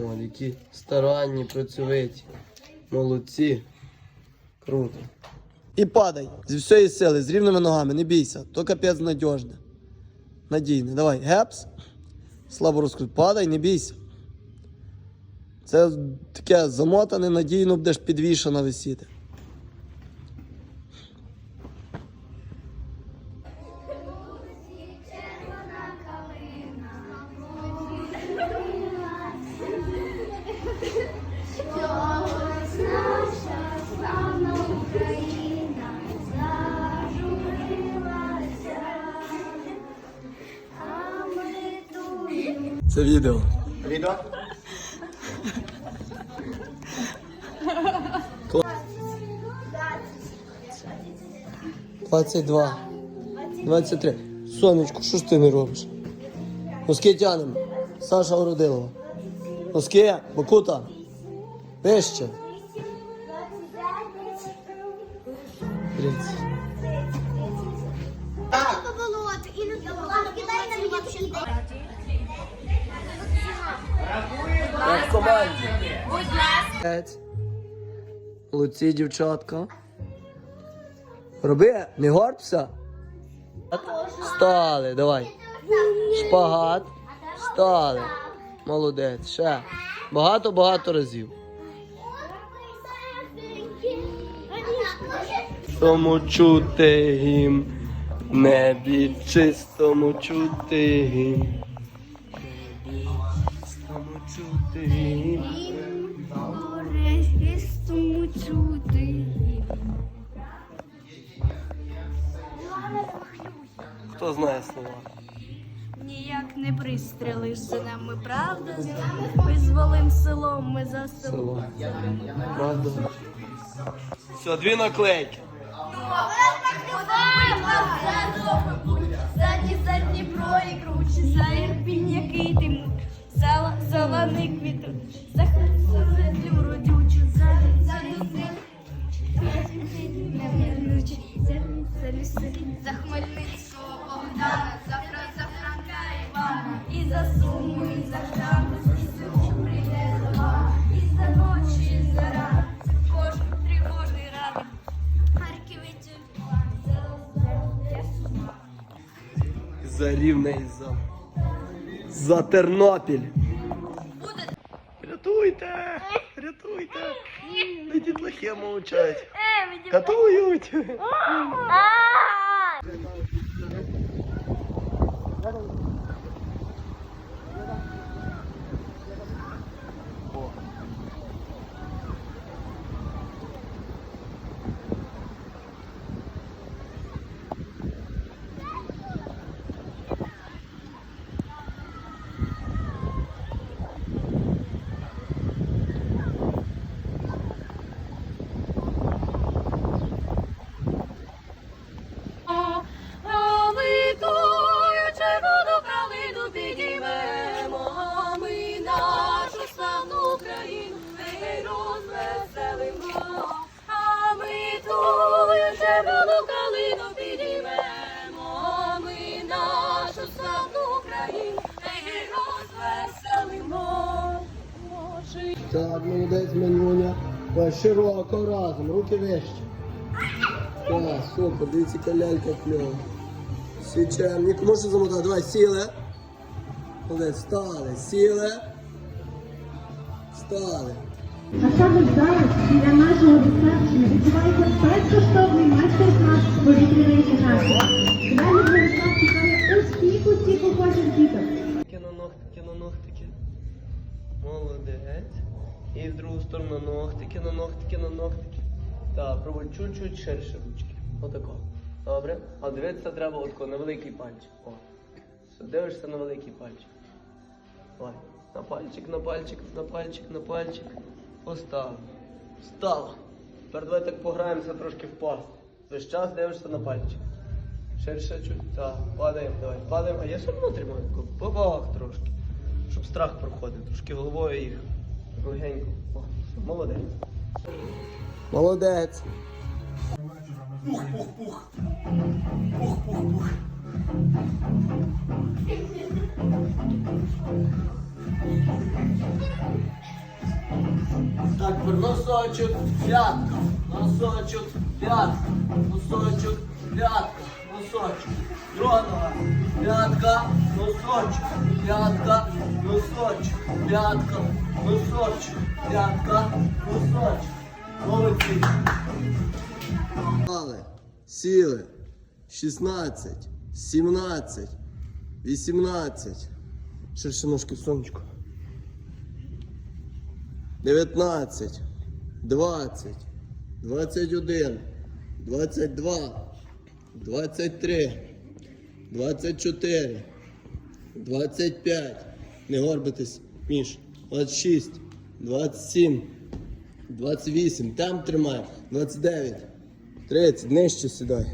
О, які старанні, працьовиті. Молодці. Круто. І падай зі всієї сили, з рівними ногами, не бійся, то капець надіжне. Надійне. Давай, гепс. Слабо розкрут. Падай, не бійся. Це таке замотане, надійно будеш підвішено висіти. Це відео. Відео? Двадцять два. Двадцять три. Сонечко, що ж ти не робиш? Носки тянемо. Саша Ородилова. Носки, Бакута. Вище. Тридцять. Команді. П'ять. Молодці, дівчатка. Роби, не горбся. Стали, давай. Шпагат. Стали. Молодець. Ще. Багато-багато разів. Чистому чути гімн, в небі чистому чути гімн. Хто знає слова? Ніяк не пристрелишся нам, ми правда. Визволим селом, ми за селом. Село. Правда? Все, дві наклейки. Задні, задні прої круче, за ірпінь, який ти муч, за зелений квіток, за землю родючу, за за Хмельницького За Рівне і за. За Тернопіль. Рятуйте! Рятуйте! Не дітлахи мовчать. Катують! Так, молодець Манюня. Широко разом, руки вище. Так, супер, дивіться, яка лялька кльова. Свічем. Ніку можеш замотати? Давай, сіли. Молодець, стали, сіли. Стали. А саме зараз для нашого досвідчення відбувається безкоштовний майстер-клас повітряної гімнастики. Далі Владислав чекає успіху всіх охочих діток. Ногтики на ногтики на ногтики. Молодець. І в другу сторону ногтики на ногтики на ногтики. Так, пробуй чуть-чуть ширше ручки. Отако. Добре? А дивитися треба отако на великий пальчик. О. Дивишся на великий пальчик. Давай. На пальчик, на пальчик, на пальчик, на пальчик. Постав. Встала. Тепер давай так пограємося трошки в пас. Весь час дивишся на пальчик. Ширше чуть. Так, падаємо, давай. Падаємо. А я все одно тримаю. Бабах трошки. Щоб страх проходив. Трошки головою їх. Легенько. О, молодець. Молодець. Так, носочок, п'ятка, носочок, п'ятка, носочок, п'ятка, носочок. Друга нога, п'ятка, носочок, п'ятка, носочок, п'ятка, носочок, п'ятка, носочок. Молодці. Сіли, сіли, 16, 17, 18. Ширше ножки в сонечко. 19, 20, 21, 22, 23, 24, 25. Не горбитись, Міш. 26, 27, 28. Там тримай. 29, 30. Нижче сідай.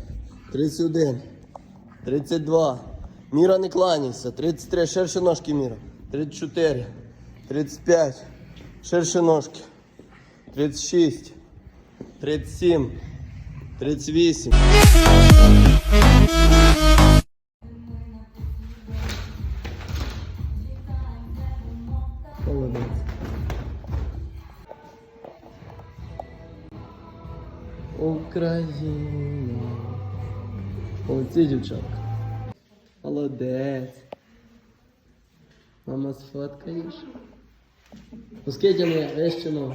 31, 32. Міра не кланяйся. 33. Ширше ножки Міра. 34, 35. Ширше ножки. 36, 37, 38. Україна. Молодці, дівчатка. Молодець. Мама сфоткаєш? Пускайте мене, вище ногу.